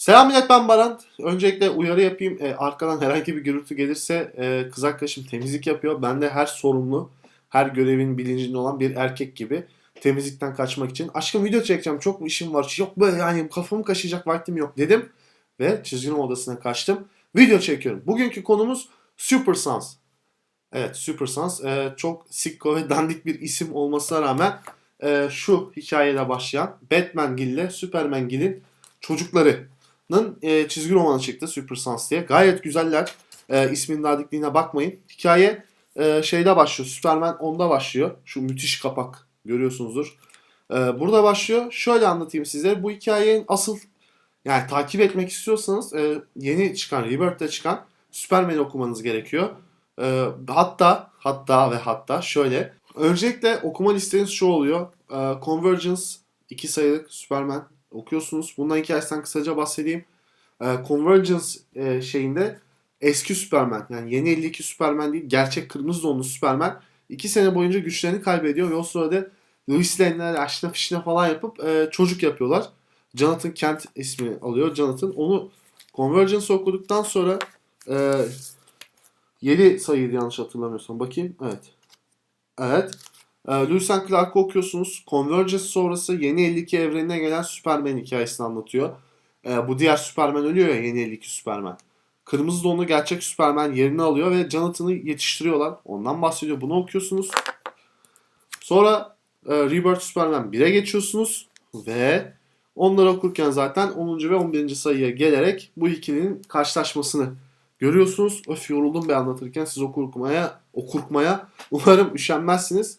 Selam millet ben Baran. Öncelikle uyarı yapayım. E, arkadan herhangi bir gürültü gelirse e, kız arkadaşım temizlik yapıyor. Ben de her sorumlu, her görevin bilincinde olan bir erkek gibi temizlikten kaçmak için. Aşkım video çekeceğim çok işim var. Yok böyle yani kafamı kaşıyacak vaktim yok dedim. Ve çizgi roman odasına kaçtım. Video çekiyorum. Bugünkü konumuz Super Sans. Evet Super Sans. E, çok sikko ve dandik bir isim olmasına rağmen e, şu hikayede başlayan Batman ile Superman Gill'in çocuklarının e, çizgi romanı çıktı Super Sans diye. Gayet güzeller. E, ismin nadikliğine bakmayın. Hikaye e, şeyde başlıyor. Superman 10'da başlıyor. Şu müthiş kapak görüyorsunuzdur. E, burada başlıyor. Şöyle anlatayım size. Bu hikayenin asıl yani takip etmek istiyorsanız e, yeni çıkan Rebirth'te çıkan Superman'i okumanız gerekiyor. E, hatta hatta ve hatta şöyle öncelikle okuma listeniz şu oluyor. E, Convergence 2 sayılık Superman okuyorsunuz. Bundan hikayesinden kısaca bahsedeyim. E, Convergence e, şeyinde eski Superman yani yeni 52 Superman değil gerçek kırmızı donlu Superman 2 sene boyunca güçlerini kaybediyor ve o sırada Lois Lane'ler aşna fişne falan yapıp e, çocuk yapıyorlar. Jonathan Kent ismi alıyor. Jonathan onu Convergence okuduktan sonra e, 7 sayıydı yanlış hatırlamıyorsam. Bakayım. Evet. Evet. E, Lewis and Clark'ı okuyorsunuz. Convergence sonrası yeni 52 evrenine gelen Superman hikayesini anlatıyor. E, bu diğer Superman ölüyor ya yeni 52 Superman. Kırmızı donlu gerçek Superman yerini alıyor ve Jonathan'ı yetiştiriyorlar. Ondan bahsediyor. Bunu okuyorsunuz. Sonra e, Rebirth Superman 1'e geçiyorsunuz ve onları okurken zaten 10. ve 11. sayıya gelerek bu ikilinin karşılaşmasını görüyorsunuz. Öf yoruldum be anlatırken siz okurmaya okurmaya umarım üşenmezsiniz.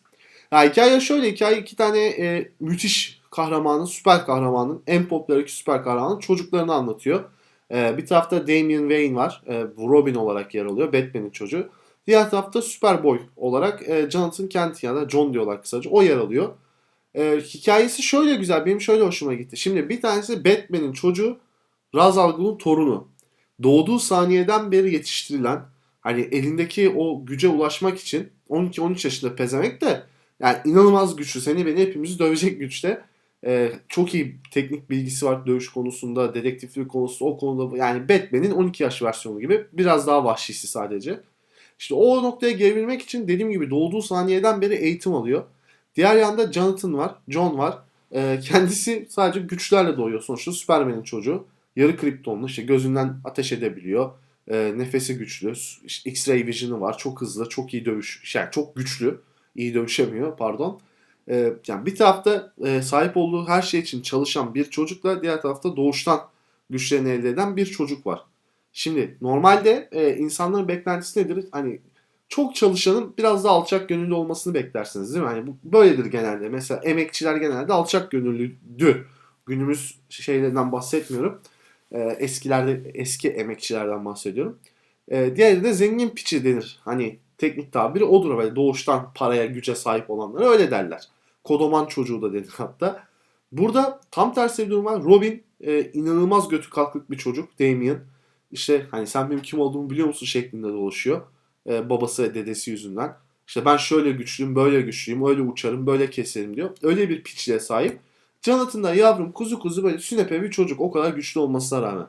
Ya hikaye şöyle hikaye iki tane e, müthiş kahramanın, süper kahramanın, en popüler iki süper kahramanın çocuklarını anlatıyor. E, bir tarafta Damian Wayne var. E, Robin olarak yer alıyor. Batman'in çocuğu. Diğer tarafta Superboy olarak e, Jonathan Kent ya da John diyorlar kısaca. O yer alıyor. E, hikayesi şöyle güzel. Benim şöyle hoşuma gitti. Şimdi bir tanesi Batman'in çocuğu Ra's al torunu. Doğduğu saniyeden beri yetiştirilen hani elindeki o güce ulaşmak için 12-13 yaşında pezemek de yani inanılmaz güçlü. Seni beni hepimizi dövecek güçte. Ee, çok iyi teknik bilgisi var dövüş konusunda, dedektiflik konusunda, o konuda. Yani Batman'in 12 yaş versiyonu gibi. Biraz daha vahşisi sadece. İşte o noktaya gelebilmek için dediğim gibi doğduğu saniyeden beri eğitim alıyor. Diğer yanda Jonathan var, John var. Ee, kendisi sadece güçlerle doğuyor sonuçta. Superman'in çocuğu. Yarı kriptonlu işte gözünden ateş edebiliyor. Ee, nefesi güçlü. X-ray vision'ı var. Çok hızlı, çok iyi dövüş. Yani çok güçlü. İyi dövüşemiyor pardon. Ee, yani bir tarafta e, sahip olduğu her şey için çalışan bir çocukla diğer tarafta doğuştan güçlerini elde eden bir çocuk var. Şimdi normalde e, insanların beklentisi nedir? Hani çok çalışanın biraz da alçak gönüllü olmasını beklersiniz değil mi? Hani bu böyledir genelde. Mesela emekçiler genelde alçak gönüllüdür. Günümüz şeylerden bahsetmiyorum. E, eskilerde eski emekçilerden bahsediyorum. E, diğeri de zengin piçi denir. Hani teknik tabiri odur böyle doğuştan paraya güce sahip olanlara öyle derler. Kodoman çocuğu da denir hatta. Burada tam tersi bir durum var. Robin e, inanılmaz götü kalklık bir çocuk. Damian. İşte hani sen benim kim olduğumu biliyor musun şeklinde dolaşıyor. E, babası ve dedesi yüzünden. İşte ben şöyle güçlüyüm, böyle güçlüyüm, öyle uçarım, böyle keserim diyor. Öyle bir piçliğe sahip. Jonathan da yavrum kuzu kuzu böyle sünepe bir çocuk o kadar güçlü olmasına rağmen.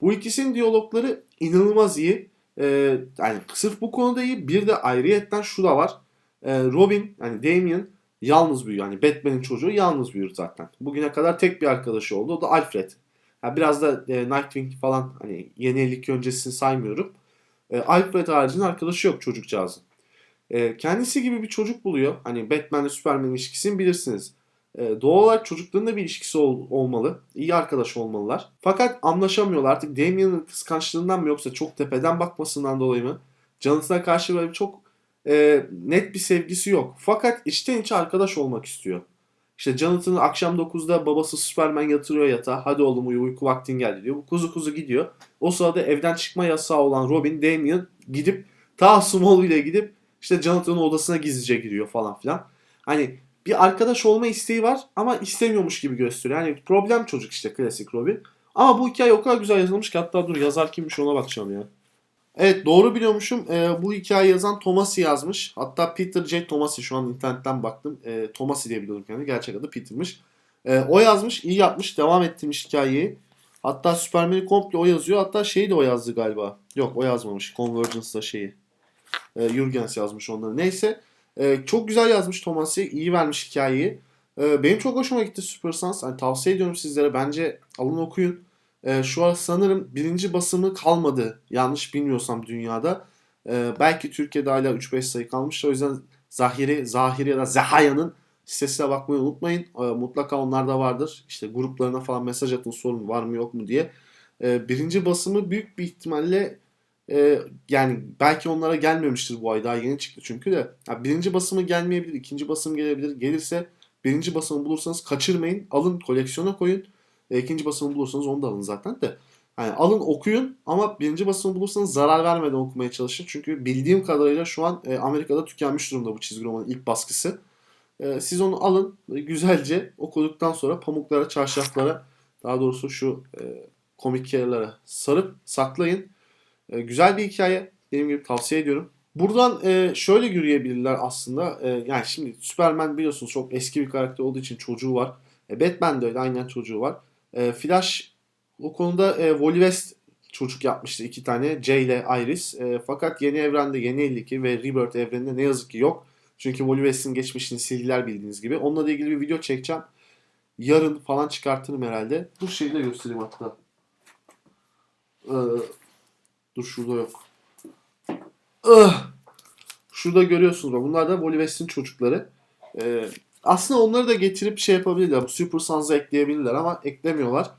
Bu ikisinin diyalogları inanılmaz iyi. Ee, yani sırf bu konuda iyi. Bir de ayrıyetten şu da var. Ee, Robin yani Damian yalnız büyüyor. Yani Batman'in çocuğu yalnız büyür zaten. Bugüne kadar tek bir arkadaşı oldu. O da Alfred. Yani biraz da e, Nightwing falan hani yeni 52 öncesini saymıyorum. E, Alfred haricinde arkadaşı yok çocukcağızın. E, kendisi gibi bir çocuk buluyor. Hani Batman ile Superman ilişkisini bilirsiniz. E, doğal olarak çocukların bir ilişkisi ol, olmalı. İyi arkadaş olmalılar. Fakat anlaşamıyorlar. Artık Damian'ın kıskançlığından mı yoksa çok tepeden bakmasından dolayı mı? Jonathan'a karşı böyle çok e, net bir sevgisi yok. Fakat içten içe arkadaş olmak istiyor. İşte Jonathan'ı akşam 9'da babası Superman yatırıyor yatağa. Hadi oğlum uyu uyku vaktin geldi diyor. Kuzu kuzu gidiyor. O sırada evden çıkma yasağı olan Robin, Damian gidip ta Smallville'e gidip işte Jonathan'ın odasına gizlice giriyor falan filan. Hani bir arkadaş olma isteği var ama istemiyormuş gibi gösteriyor. Yani problem çocuk işte klasik Robin. Ama bu hikaye o kadar güzel yazılmış ki hatta dur yazar kimmiş ona bakacağım ya. Evet doğru biliyormuşum. Ee, bu hikaye yazan Tomasi yazmış. Hatta Peter J. Tomasi şu an internetten baktım. Ee, Tomasi diye biliyorum kendini. Gerçek adı Peter'mış. Ee, o yazmış. iyi yapmış. Devam ettirmiş hikayeyi. Hatta Superman'i komple o yazıyor. Hatta şeyi de o yazdı galiba. Yok o yazmamış. Convergence'da şeyi. E, Jurgens yazmış onları. Neyse. E, çok güzel yazmış Thomas'ı. iyi vermiş hikayeyi. E, benim çok hoşuma gitti Super Sans. Hani tavsiye ediyorum sizlere. Bence alın okuyun. E, şu an sanırım birinci basımı kalmadı. Yanlış bilmiyorsam dünyada. E, belki Türkiye'de hala 3-5 sayı kalmış. O yüzden Zahiri, Zahiri ya da Zehaya'nın sitesine bakmayı unutmayın. E, mutlaka onlar da vardır. İşte gruplarına falan mesaj atın sorun var mı yok mu diye. E, birinci basımı büyük bir ihtimalle e, yani belki onlara gelmemiştir bu ay daha yeni çıktı çünkü de. Ya birinci basımı gelmeyebilir, ikinci basım gelebilir. Gelirse birinci basımı bulursanız kaçırmayın. Alın koleksiyona koyun. E, ikinci basımı bulursanız onu da alın zaten de. Yani alın okuyun ama birinci basımı bulursanız zarar vermeden okumaya çalışın. Çünkü bildiğim kadarıyla şu an e, Amerika'da tükenmiş durumda bu çizgi romanın ilk baskısı. E, siz onu alın güzelce okuduktan sonra pamuklara, çarşaflara daha doğrusu şu e, komik yerlere sarıp saklayın. E, güzel bir hikaye. Dediğim gibi tavsiye ediyorum. Buradan e, şöyle yürüyebilirler aslında. E, yani şimdi Superman biliyorsunuz çok eski bir karakter olduğu için çocuğu var. E, Batman de öyle aynen çocuğu var. E, Flash o konuda e, Wally West çocuk yapmıştı iki tane. J ile Iris. E, fakat yeni evrende, yeni 52 ve Rebirth evreninde ne yazık ki yok. Çünkü Wally West'in geçmişini sildiler bildiğiniz gibi. Onunla da ilgili bir video çekeceğim. Yarın falan çıkartırım herhalde. Bu şeyi de göstereyim hatta. Ee, dur şurada yok. Ah! Şurada görüyorsunuz bak. Bunlar da Wally West'in çocukları. Ee, aslında onları da getirip şey yapabilirler. Bu Super Sons'ı ekleyebilirler ama eklemiyorlar.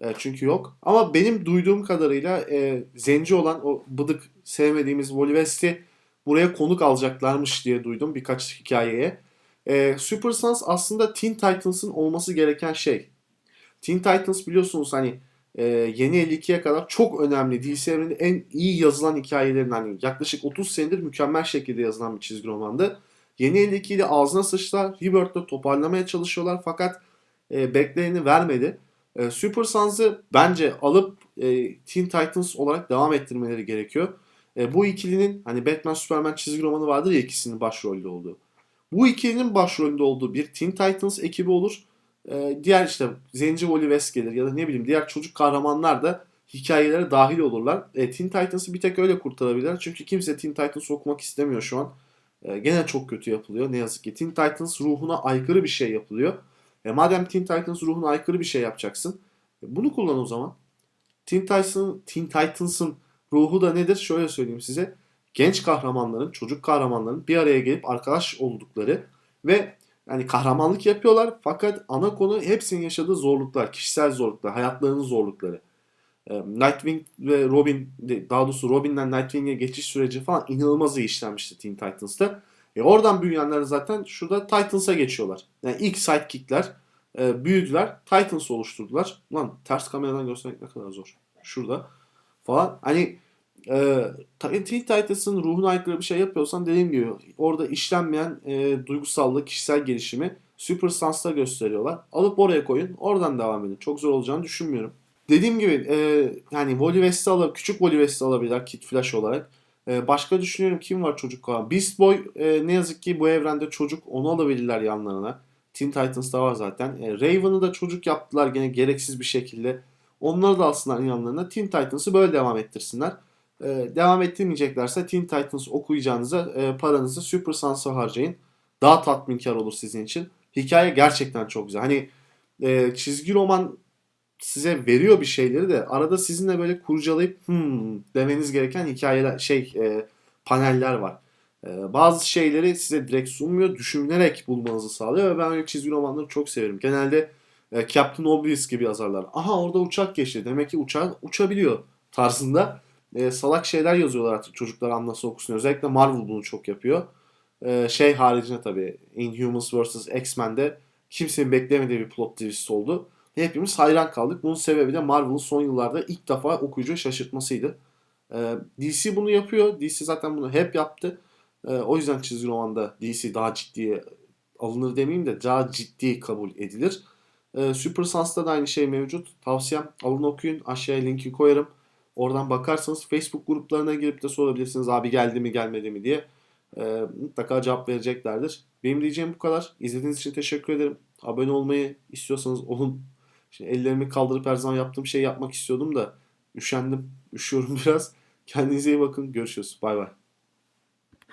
E, çünkü yok. Ama benim duyduğum kadarıyla e, zenci olan o bıdık sevmediğimiz Wally West'i buraya konuk alacaklarmış diye duydum birkaç hikayeye. E, Super Sons aslında Teen Titans'ın olması gereken şey. Teen Titans biliyorsunuz hani e, yeni 52'ye kadar çok önemli DC evreninde en iyi yazılan hikayelerin hani yaklaşık 30 senedir mükemmel şekilde yazılan bir çizgi romandı. Yeni 52'yi de ağzına sıçtılar. Rebirth'te toparlamaya çalışıyorlar fakat e, bekleneni vermedi. E, Super Sons'ı bence alıp e, Teen Titans olarak devam ettirmeleri gerekiyor. E, bu ikilinin hani Batman Superman çizgi romanı vardır ya ikisinin başrolde olduğu. Bu ikilinin başrolünde olduğu bir Teen Titans ekibi olur. E, diğer işte Zenci Wally gelir ya da ne bileyim diğer çocuk kahramanlar da hikayelere dahil olurlar. E, Teen Titans'ı bir tek öyle kurtarabilirler. Çünkü kimse Teen Titans okumak istemiyor şu an. E, gene çok kötü yapılıyor ne yazık ki. Teen Titans ruhuna aykırı bir şey yapılıyor. E madem Teen Titans ruhuna aykırı bir şey yapacaksın. E bunu kullan o zaman. Teen, Titans'ın Teen Titans'ın ruhu da nedir? Şöyle söyleyeyim size. Genç kahramanların, çocuk kahramanların bir araya gelip arkadaş oldukları ve yani kahramanlık yapıyorlar fakat ana konu hepsinin yaşadığı zorluklar, kişisel zorluklar, hayatlarının zorlukları. Nightwing ve Robin, daha doğrusu Robin'den Nightwing'e geçiş süreci falan inanılmaz iyi işlenmişti Teen Titans'ta. E oradan büyüyenler zaten şurada Titans'a geçiyorlar. Yani ilk sidekickler e, büyüdüler. Titans oluşturdular. Lan ters kameradan göstermek ne kadar zor. Şurada falan. Hani e, Teen Titans'ın ruhuna aykırı bir şey yapıyorsan dediğim gibi orada işlenmeyen e, duygusallık, kişisel gelişimi Super Suns'ta gösteriyorlar. Alıp oraya koyun. Oradan devam edin. Çok zor olacağını düşünmüyorum. Dediğim gibi e, yani Wally West'i alabilir, küçük Wally West'i alabilirler Kid Flash olarak. E, başka düşünüyorum kim var çocuk falan. Beast Boy e, ne yazık ki bu evrende çocuk onu alabilirler yanlarına. Teen Titans'ta var zaten. E, Raven'ı da çocuk yaptılar gene gereksiz bir şekilde. Onları da alsınlar yanlarına. Teen Titans'ı böyle devam ettirsinler. E, devam ettirmeyeceklerse Teen Titans okuyacağınıza e, paranızı Super Sans'a harcayın. Daha tatminkar olur sizin için. Hikaye gerçekten çok güzel. Hani e, çizgi roman size veriyor bir şeyleri de arada sizinle böyle kurcalayıp hmm demeniz gereken hikayeler şey e, paneller var. E, bazı şeyleri size direkt sunmuyor, düşünerek bulmanızı sağlıyor ve ben öyle çizgi romanları çok severim. Genelde e, Captain Obvious gibi yazarlar. Aha orada uçak geçti. Demek ki uçak uçabiliyor tarzında e, salak şeyler yazıyorlar artık çocuklar anlasın okusun. Özellikle Marvel bunu çok yapıyor. E, şey haricinde tabii Inhumans vs. X-Men'de kimsenin beklemediği bir plot twist oldu. Hepimiz hayran kaldık. Bunun sebebi de Marvel'ın son yıllarda ilk defa okuyucu şaşırtmasıydı. E, DC bunu yapıyor. DC zaten bunu hep yaptı. E, o yüzden çizgi romanda DC daha ciddiye alınır demeyeyim de daha ciddi kabul edilir. E, Super Suns'ta da aynı şey mevcut. Tavsiyem alın okuyun. Aşağıya linki koyarım. Oradan bakarsanız Facebook gruplarına girip de sorabilirsiniz abi geldi mi gelmedi mi diye. E, mutlaka cevap vereceklerdir. Benim diyeceğim bu kadar. İzlediğiniz için teşekkür ederim. Abone olmayı istiyorsanız olun. Şimdi ellerimi kaldırıp her zaman yaptığım şeyi yapmak istiyordum da üşendim. Üşüyorum biraz. Kendinize iyi bakın. Görüşürüz. Bay bay.